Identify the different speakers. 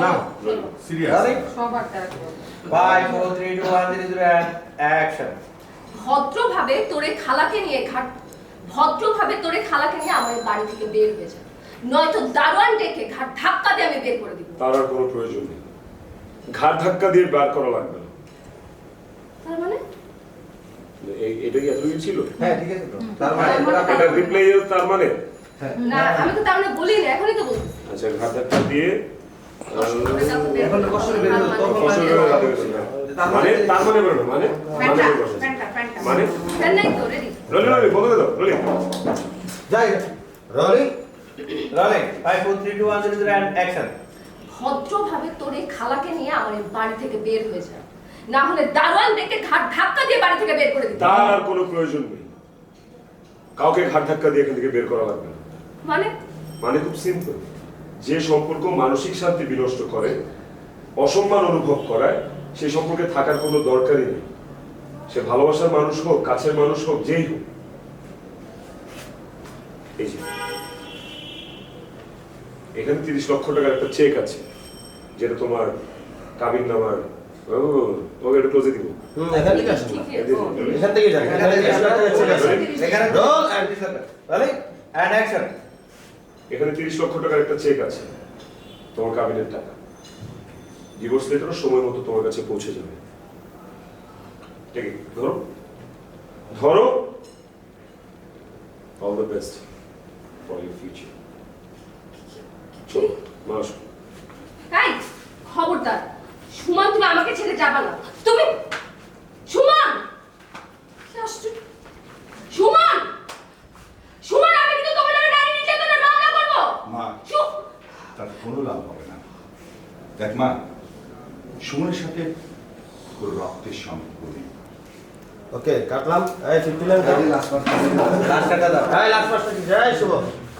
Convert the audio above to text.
Speaker 1: না সিরিয়াস
Speaker 2: সবার
Speaker 3: three, two, one, zero, zero, and action.
Speaker 4: ভদ্রভাবে তোরে খালাকে নিয়ে ঘাট ভদ্রভাবে তোরে খালাকে নিয়ে আমার বাড়ি থেকে বের হয়ে যা। নয়তো দারোয়ান ডেকে ঘাট ধাক্কা দিয়ে আমি বের করে দিব।
Speaker 5: তার আর কোনো প্রয়োজন নেই। ঘাট ধাক্কা দিয়ে বার করা লাগবে না।
Speaker 4: তার মানে?
Speaker 5: এটা কি এতটুকু ছিল?
Speaker 3: হ্যাঁ ঠিক আছে তো। তার মানে
Speaker 4: তার মানে-
Speaker 5: এটা রিপ্লাই তার মানে?
Speaker 3: হ্যাঁ।
Speaker 4: না আমি তো তার মানে বলি না এখনই তো বলছি।
Speaker 5: আচ্ছা ঘাট ধাক্কা দিয়ে মানে তার মানে মানে? মানে মানে? রলি রলি বলে দাও রলি।
Speaker 3: যাই রোলিং? রোলিং অ্যাকশন
Speaker 4: ভদ্রভাবে তোরে খালাকে নিয়ে আমার বাড়ি থেকে বের হয়ে যা। না হলে দারোয়ান ডেকে ঘাট ধাক্কা দিয়ে বাড়ি থেকে বের করে দিব।
Speaker 5: তার আর কোনো প্রয়োজন নেই। কাউকে ঘাট ধাক্কা দিয়ে এখান থেকে বের করা লাগবে না।
Speaker 4: মানে?
Speaker 5: মানে খুব সিম্পল যে সম্পর্ক মানসিক শান্তি বিনষ্ট করে অসম্মান অনুভব করায় সেই সম্পর্কে থাকার কোনো দরকারই নেই। সে ভালোবাসার মানুষ হোক কাছের মানুষ হোক যেই হোক। এই যে এখানে তিরিশ লক্ষ টাকার একটা চেক আছে যেটা তোমার কাবিন নামার ও, তোমাকে একটু ক্লোজে দিব?
Speaker 3: এখান থেকে আসুন
Speaker 4: ঠিক
Speaker 5: এই যে,
Speaker 4: আছে
Speaker 3: এখান থেকে এখান থেকে ঠিক আছে।
Speaker 1: এখানে
Speaker 5: তিরিশ লক্ষ টাকার একটা চেক আছে। তোমার কাবিনের টাকা। ডিভোর্স লেটারও সময় মতো তোমার কাছে পৌঁছে যাবে। ঠিক ধরো। ধরো। All the best for your future চলো
Speaker 4: খবরদার। সুমন, তুমি আমাকে ছেড়ে যাবা না। তুমি সুমন কি আশ্চর্য সুমন সুমন আমি কিন্তু তোমার নামে ডায়েরি নির্যাতনের মামলা করব
Speaker 1: মা
Speaker 4: সু-
Speaker 1: তার কোনো লাভ হবে না। দেখ মা সুমনের সাথে তোর রক্তের সম্পর্ক নেই।
Speaker 3: ওকে কাটলাম। এই ফিফটি লাখ লাস্ট টাকা দাও এই লাস্ট পাঁচটা জয় শুভ।